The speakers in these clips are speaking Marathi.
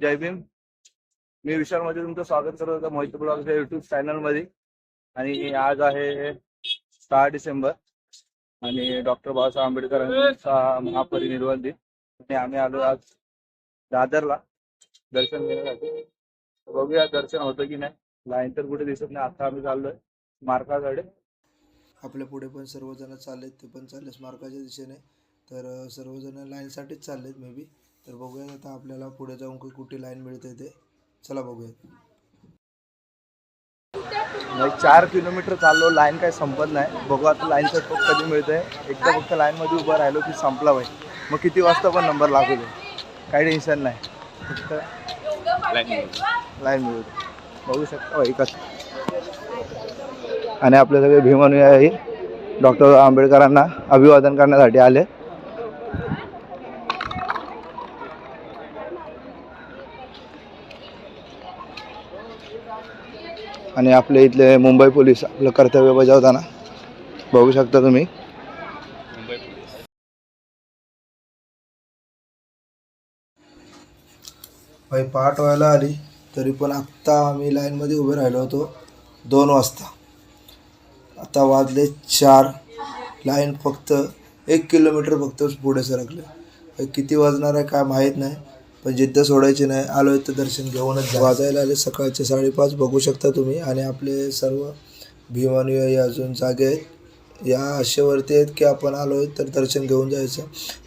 जय भीम. मी विशालमध्ये तुमचं स्वागत करत होतं मोहित ब्लॉगच्या युट्यूब चॅनलमध्ये आणि आज आहे सहा डिसेंबर. आणि डॉक्टर बाबासाहेब आंबेडकरांचा महापरिनिर्वाण दिन. आणि आम्ही आलो आज दादरला दर्शन घेण्यासाठी. बघूया दर्शन होतं की नाही. लाईन तर कुठे दिसत नाही. आता आम्ही चाललोय मार्काकडे. आपल्या पुढे पण सर्वजण चाललेत. ते पण चालले स्मारकाच्या दिशेने. तर सर्वजण लाईनसाठीच चाललेत मे बी तर बघूयात आता आपल्याला पुढे जाऊन कुठे लाईन मिळते ते. चला बघूयात. नाही चार किलोमीटर चाललो लाईन काही संपत नाही. बघू आता लाईनचा टोक कधी मिळतंय. एकदा फक्त लाईनमध्ये उभं राहिलो की संपला भाई मग किती वाजता पण नंबर लागू दे. काही टेन्शन नाही. फक्त लाईन मिळू दे बघू शकता भाई कसं आणि आपले सगळे भीमानुयायी डॉक्टर आंबेडकरांना अभिवादन करण्यासाठी आले आणि आपले इथले मुंबई पोलीस आपलं कर्तव्य बजावताना बघू शकता तुम्ही. भाई पहाट व्हायला आली तरी पण आत्ता आम्ही लाईनमध्ये उभे राहिलो होतो दोन वाजता. आता वाजले चार. लाईन फक्त एक किलोमीटर फक्त पुढे सरकले. किती वाजणार आहे काय माहीत नाही. पण जिद्द सोडायची नाही. आलो तर दर्शन घेऊनच वाजायला आले सकाळचे साडेपाच बघू शकता तुम्ही. आणि आपले सर्व भीमानुयायी अजून जागे आहेत. या आशेवरती आहेत की आपण आलो आहे तर दर्शन घेऊन जायचं.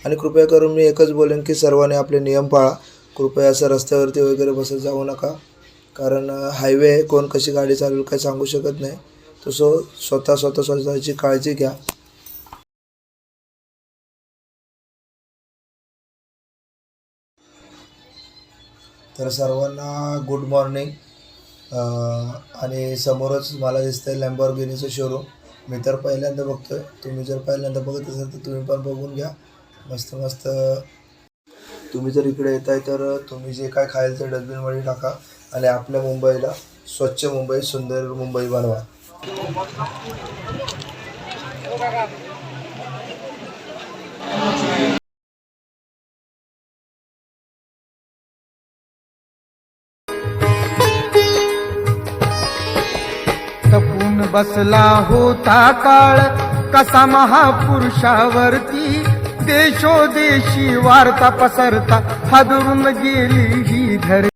आणि कृपया करून मी एकच बोलेन की सर्वांनी आपले नियम पाळा. कृपया असं रस्त्यावरती वगैरे बसत जाऊ नका. कारण हायवे आहे. कोण कशी गाडी चालवेल काही सांगू शकत नाही. तसं स्वतः स्वतः स्वतःची काळजी घ्या. तर सर्वांना गुड मॉर्निंग आणि समोरच मला दिसतंय लॅम्बॉर्गिनीचं शोरूम मी तर पहिल्यांदा बघतोय. तुम्ही जर पहिल्यांदा बघत असाल तर तुम्ही पण बघून घ्या. मस्त मस्त. तुम्ही जर इकडे येत आहे तर तुम्ही जे काय खायल ते डस्टबिनमध्ये टाका आणि आपल्या मुंबईला स्वच्छ मुंबई सुंदर मुंबई बनवा. तपून बसला होता काळ कसा महापुरुषावरती. देशोदेशी वार्ता पसरता हादरून गेली ही धर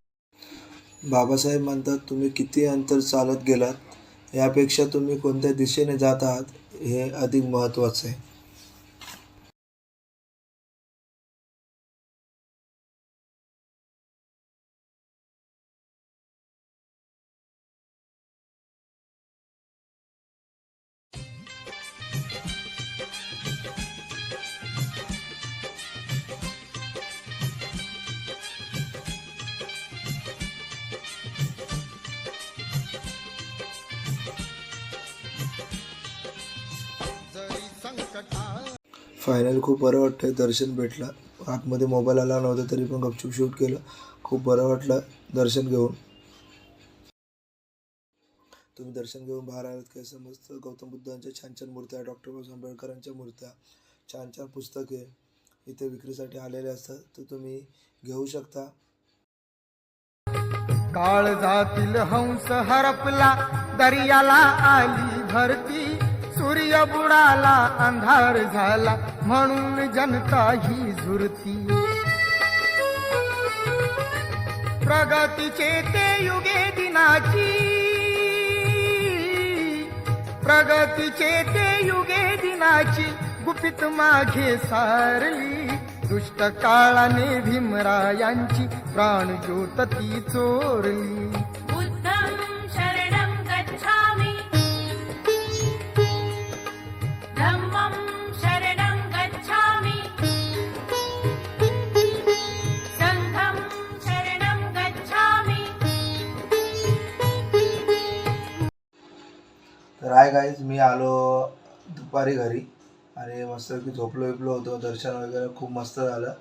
बाबासाहेब म्हणतात तुम्ही किती अंतर चालत गेलात? यापेक्षा तुम्ही कोणत्या दिशेने जात आहात? हे अधिक महत्त्वाचं आहे. फायनल खूप बरं वाटतं दर्शन भेटलं. आतमध्ये मोबाईल आला नव्हता तरी पण गपचूप शूट केलं. खूप बरं वाटलं दर्शन घेऊन. तुम्ही दर्शन घेऊन बाहेर आलात काय समजतं? गौतम बुद्धांच्या छान छान मूर्त्या डॉक्टर बाबासाहेब आंबेडकरांच्या मूर्त्या छान छान पुस्तके इथे विक्रीसाठी आलेले असतात. तर तुम्ही घेऊ शकता. काळ जातील हंस हरपला दर्याला आली भरती. सूर्य बुडाला अंधार झाला म्हणून जनता ही झुरती. प्रगतीचे ते युगे दिनाची. प्रगतीचे ते युगे दिनाची गुपित मागे सारली. दुष्ट काळाने भीमरायांची प्राण ज्योत ती चोरली. तर आहे गाईज मी आलो दुपारी घरी आणि मस्त की झोपलो बिपलो होतो. दर्शन वगैरे खूप मस्त झालं.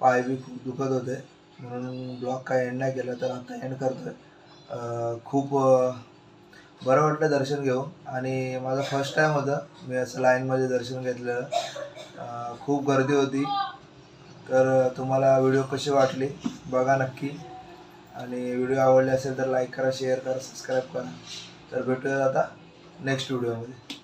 पाय बी खूप दुखत होते. म्हणून ब्लॉग काय एंड नाही केला तर आता एंड करतोय. आहे खूप बरं वाटलं दर्शन घेऊन. आणि माझं फर्स्ट टाईम होतं. मी असं लाईनमध्ये दर्शन घेतलेलं. खूप गर्दी होती. तर तुम्हाला व्हिडिओ कशी वाटली? बघा नक्की. आणि व्हिडिओ आवडले असेल तर लाईक करा शेअर करा सबस्क्राईब करा. तर भेटूयात आता. नेक्स्ट व्हिडिओमध्ये